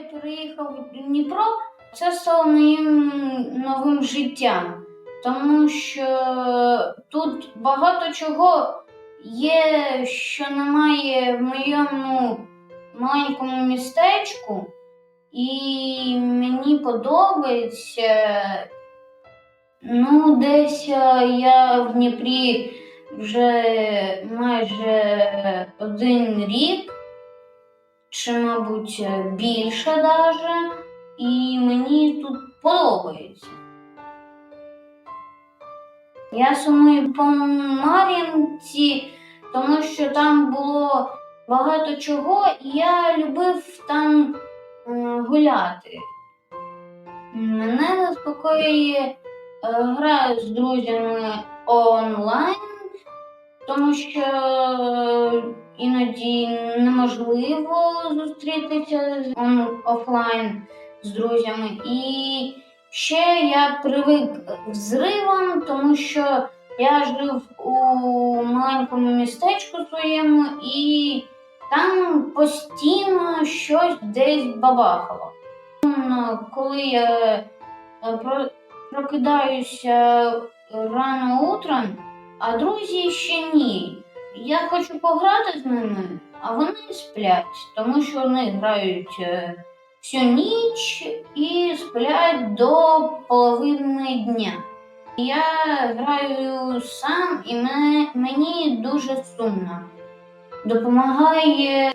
я переїхав в Дніпро, це стало моїм новим життям, тому що тут багато чого є, що немає в моєму маленькому містечку, і мені подобається. Ну, десь е, я в Дніпрі вже майже один рік, чи, мабуть, більше даже, і мені тут подобається. Я сумую по Мар'їнці, тому що там було багато чого, і я любив там е, гуляти. Мене заспокоює е, гра з друзями онлайн, тому що е, іноді неможливо зустрітися офлайн з друзями. І ще я привик к тому що я жив у маленькому містечку своєму, і там постійно щось десь бабахало. Коли я е, прокидаюся рано утром, а друзі ще ні. Я хочу пограти з ними, а вони сплять, тому що вони грають е, всю ніч і сплять до половини дня. Я граю сам і мені дуже сумно. Допомагає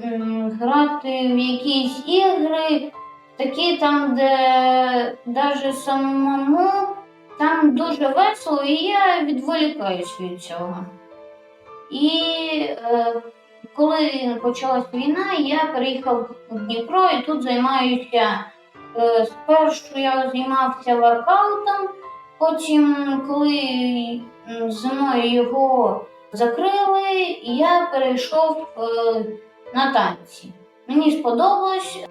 грати в якісь ігри, такі там, де навіть самому там дуже весело, і я відволікаюсь від цього. І е, коли почалась війна, я переїхав в Дніпро і тут займаюся. Е, спершу я займався воркаутом, потім, коли зимою його закрили, я перейшов е, на танці. Мені сподобалось.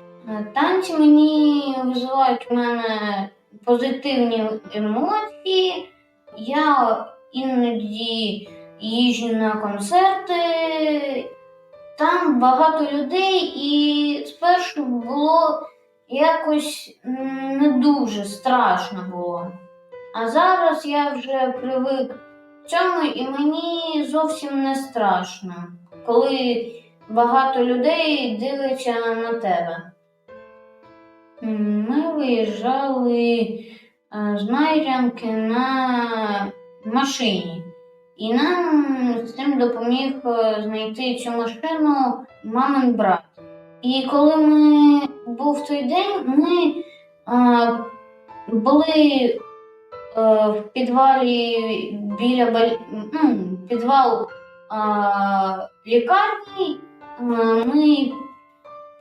Танці мені визивають в мене позитивні емоції. Я іноді їжджу на концерти. Там багато людей, і спершу було якось не дуже страшно було. А зараз я вже привик к цьому, і мені зовсім не страшно, коли багато людей дивиться на тебе. Ми виїжджали е, з Майрянки на машині. І нам з цим допоміг е, знайти цю машину мамин брат. І коли ми був той день, ми е, були е, в підвалі біля баль- ну, підвал е, лікарні. Е, ми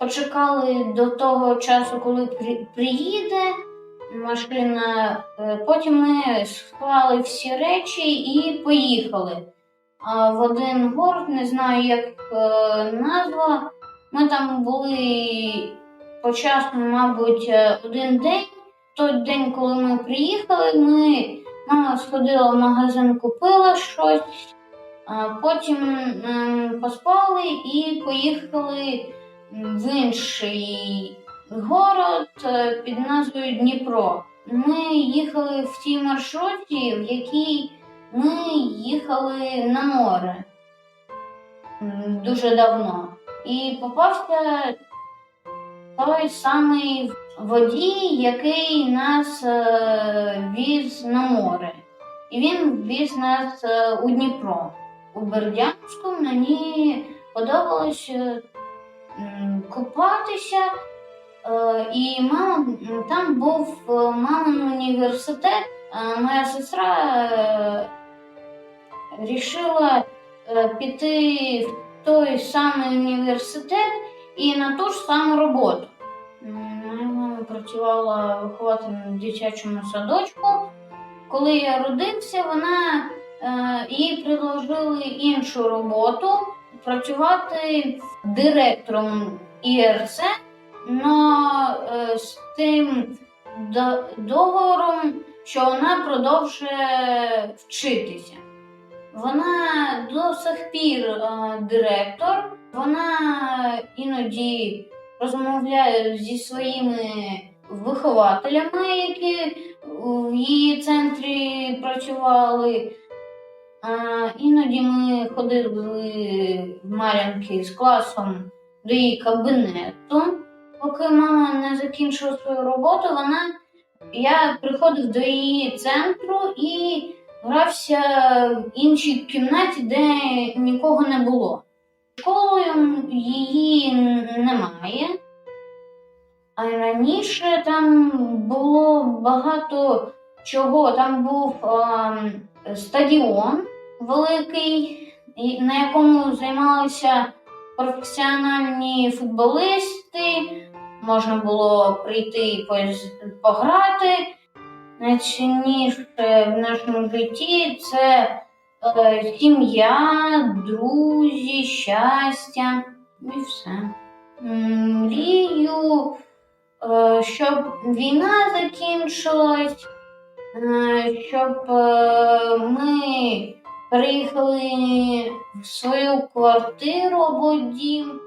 почекали до того часу, коли приїде машина. Е, Потім ми склали всі речі і поїхали. А в один город, не знаю, як е, назва. Ми там були по часу, мабуть, е, один день. Той день, коли ми приїхали, ми мама сходила в магазин, купила щось, потім поспали і поїхали в інший город е, під назвою Дніпро. Ми їхали в тій маршруті, в якій ми їхали на море дуже давно. І попався той самий водій, який нас е, віз на море. І він віз нас е, у Дніпро. У Бердянську мені подобалось купатися. Е, І мама, там був е, мамин університет. Моя сестра е, рішила піти в той самий університет і на ту ж саму роботу. Моя мама працювала вихователем в дитячому садочку. Коли я родився, вона їй предложили іншу роботу працювати директором ІРЦ, але з тим договором, що вона продовжує вчитися. Вона до сих пір е, директор, вона іноді розмовляю зі своїми вихователями, які в її центрі працювали. А, іноді ми ходили Мар'янки з класом до її кабінету. Поки мама не закінчила свою роботу, вона я приходив до її центру і грався в іншій кімнаті, де нікого не було. Школою її немає. А раніше там було багато чого. Там був ем, стадіон великий, на якому займалися професіональні футболисти. Можна було прийти і пограти. Найцінніше в нашому житті це е, сім'я, друзі, щастя і все. Мрію, е, щоб війна закінчилась, е, щоб е, ми переїхали в свою квартиру або дім,